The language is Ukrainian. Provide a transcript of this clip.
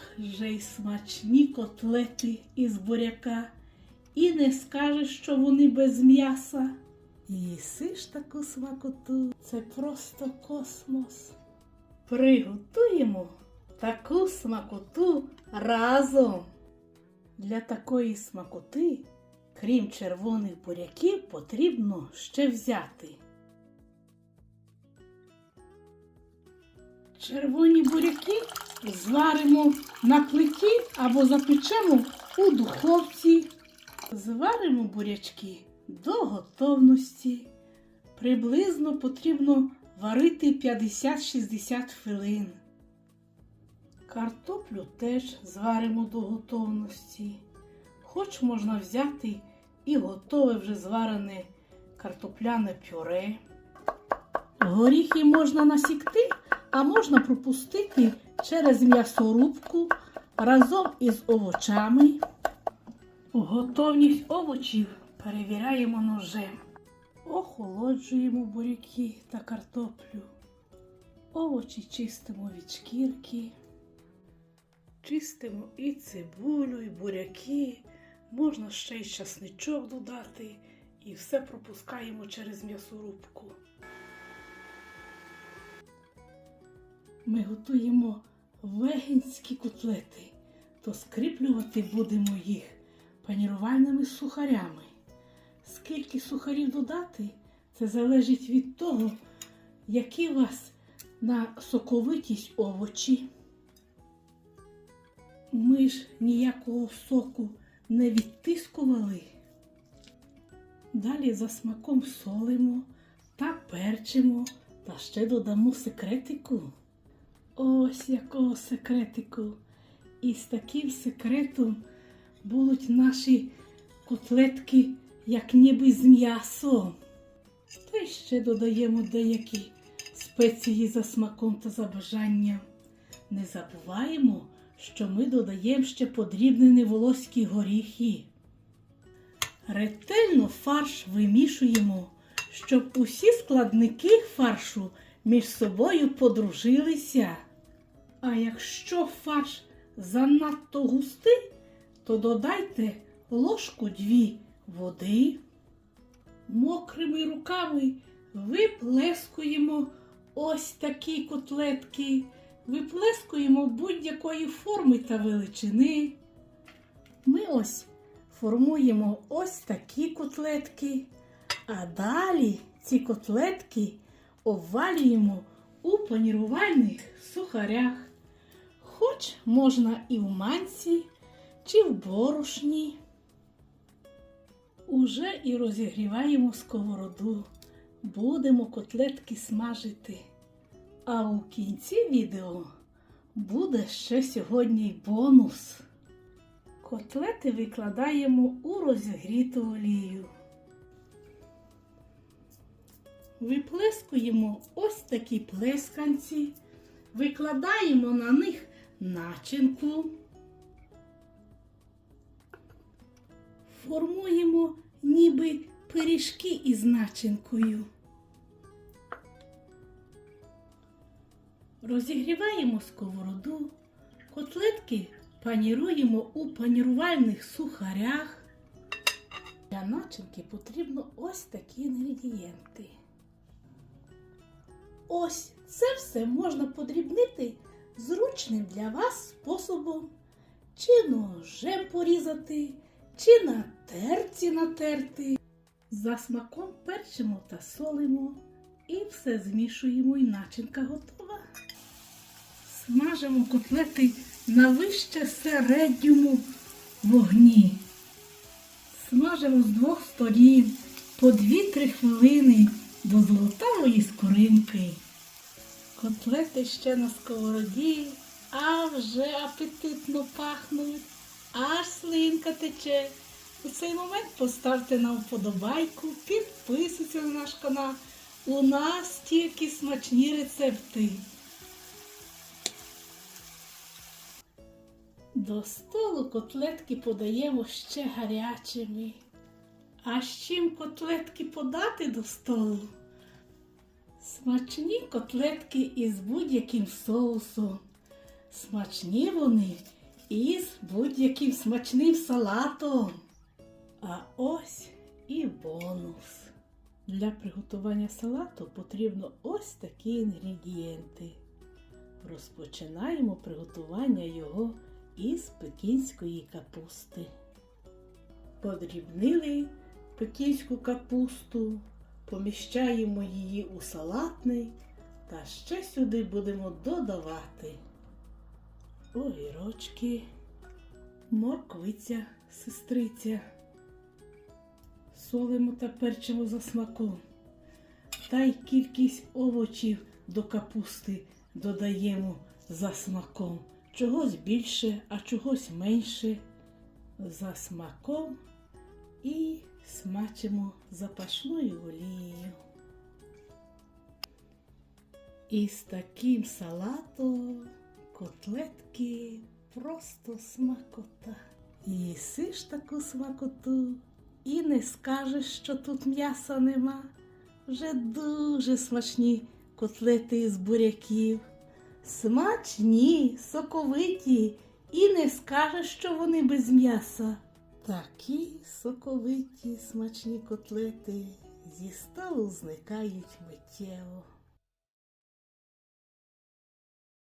Ах, же й смачні котлети із буряка, і не скажеш, що вони без м'яса. Їси ж таку смакоту, це просто космос. Приготуємо таку смакоту разом. Для такої смакоти, крім червоних буряків, потрібно ще взяти. Червоні буряки зваримо на плиті або запечемо у духовці. Зваримо бурячки до готовності. Приблизно потрібно варити 50-60 хвилин. Картоплю теж зваримо до готовності. Хоч можна взяти і готове вже зварене картопляне пюре. Горіхи можна насікти, а можна пропустити через м'ясорубку разом із овочами. Готовність овочів перевіряємо ножем. Охолоджуємо буряки та картоплю. Овочі чистимо від шкірки. Чистимо і цибулю, і буряки. Можна ще й часничок додати. І все пропускаємо через м'ясорубку. Ми готуємо вегенські котлети, то скріплювати будемо їх панірувальними сухарями. Скільки сухарів додати, це залежить від того, які у вас на соковитість овочі. Ми ж ніякого соку не відтискували. Далі за смаком солимо та перчимо, та ще додамо секретику. Ось якого секретику. І з таким секретом будуть наші котлетки, як ніби з м'ясом. Та й ще додаємо деякі спеції за смаком та за бажанням. Не забуваємо, що ми додаємо ще подрібнені волоські горіхи. Ретельно фарш вимішуємо, щоб усі складники фаршу між собою подружилися. А якщо фарш занадто густий, то додайте ложку дві води. Мокрими руками виплескуємо ось такі котлетки, виплескуємо будь-якої форми та величини. Ми ось формуємо ось такі котлетки, а далі ці котлетки обвалюємо у панірувальних сухарях. Хоч можна і в манці, чи в борошні. Уже і розігріваємо сковороду. Будемо котлетки смажити. А у кінці відео буде ще сьогодні бонус. Котлети викладаємо у розігріту олію. Виплескуємо ось такі плесканці, викладаємо на них начинку, формуємо ніби пиріжки із начинкою. Розігріваємо сковороду, котлетки паніруємо у панірувальних сухарях. Для начинки потрібно ось такі інгредієнти. Ось це все можна подрібнити зручним для вас способом. Чи ножем порізати, чи на терці натерти. За смаком перчимо та солимо і все змішуємо і начинка готова. Смажимо котлети на вище середньому вогні. Смажимо з двох сторін по 2-3 хвилини до золотавої скоринки. Котлети ще на сковороді, а вже апетитно пахнуть, аж слинка тече. У цей момент поставте нам вподобайку, підписуйтесь на наш канал. У нас тільки смачні рецепти. До столу котлетки подаємо ще гарячими. А з чим котлетки подати до столу? Смачні котлетки із будь-яким соусом. Смачні вони із будь-яким смачним салатом. А ось і бонус. Для приготування салату потрібно ось такі інгредієнти. Розпочинаємо приготування його із пекінської капусти. Подрібнили пекінську капусту, поміщаємо її у салатний та ще сюди будемо додавати огірочки, морквиця, сестриця. Солимо та перчимо за смаком. Та й кількість овочів до капусти додаємо за смаком. Чогось більше, а чогось менше за смаком і смачимо запашною олією. І з таким салатом котлетки просто смакота. Їсиш таку смакоту і не скажеш, що тут м'яса нема. Вже дуже смачні котлети із буряків. Смачні, соковиті, і не скажеш, що вони без м'яса. Такі соковиті смачні котлети зі столу зникають миттєво.